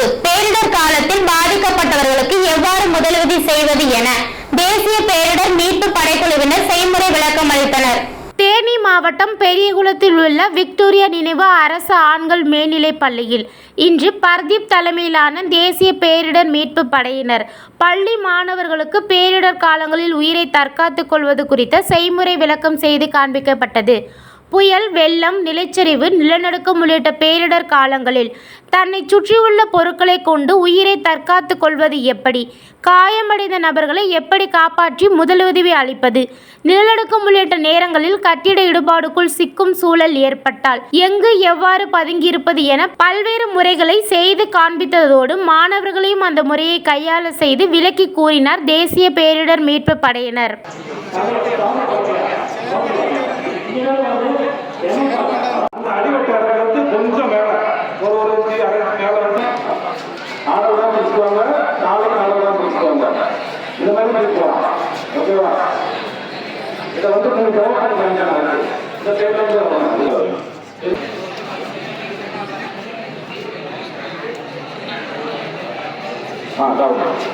அறிவிப்பு பேரிடர் காலத்தில் பாதிக்கப்பட்டவர்களுக்கு எவ்வாறு முதலுதவி செய்வது என தேசிய பேரிடர் மீட்பு படைக்குழுவினர் செய்முறை விளக்கம் அளித்தனர். தேனி மாவட்டம் பெரியகுளத்தில் உள்ள விக்டோரியா நினைவு அரசு ஆண்கள் மேல்நிலைப் பள்ளியில் இன்று பர்தீப் தலைமையிலான தேசிய பேரிடர் மீட்பு படையினர் பள்ளி மாணவர்களுக்கு பேரிடர் காலங்களில் உயிரை தற்காத்துக் கொள்வது குறித்த செய்முறை விளக்கம் செய்து காண்பிக்கப்பட்டது. புயல் வெள்ளம் நிலச்சரிவு நிலநடுக்கம் உள்ளிட்ட பேரிடர் காலங்களில் தன்னை சுற்றியுள்ள பொருட்களை கொண்டு உயிரை தற்காத்து கொள்வது எப்படி? காயமடைந்த நபர்களை எப்படி காப்பாற்றி முதலுதவி அளிப்பது? நிலநடுக்கம் உள்ளிட்ட நேரங்களில் கட்டிட இடுபாடுக்குள் சிக்கும் சூழல் ஏற்பட்டால் எங்கு எவ்வாறு பதுங்கியிருப்பது என பல்வேறு முறைகளை செய்து காண்பித்ததோடு மாணவர்களையும் அந்த முறையை கையாள செய்து விலக்கி கூறினார் தேசிய பேரிடர் மீட்பு படையினர். கொஞ்சம் மேல. ஒரு ஒரு இன்ச்சு அரை இன்ச்சு மேல வந்து நாலு பிடிச்சுக்குவாங்க நாளைக்கு நாலு பிடிச்சுக்குவாங்க இந்த மாதிரி பிடிச்சுக்கலாம் ஓகேவா? இதை வந்து மூணு கவர் பண்ணி இந்த டேபிள் ஆ கவர்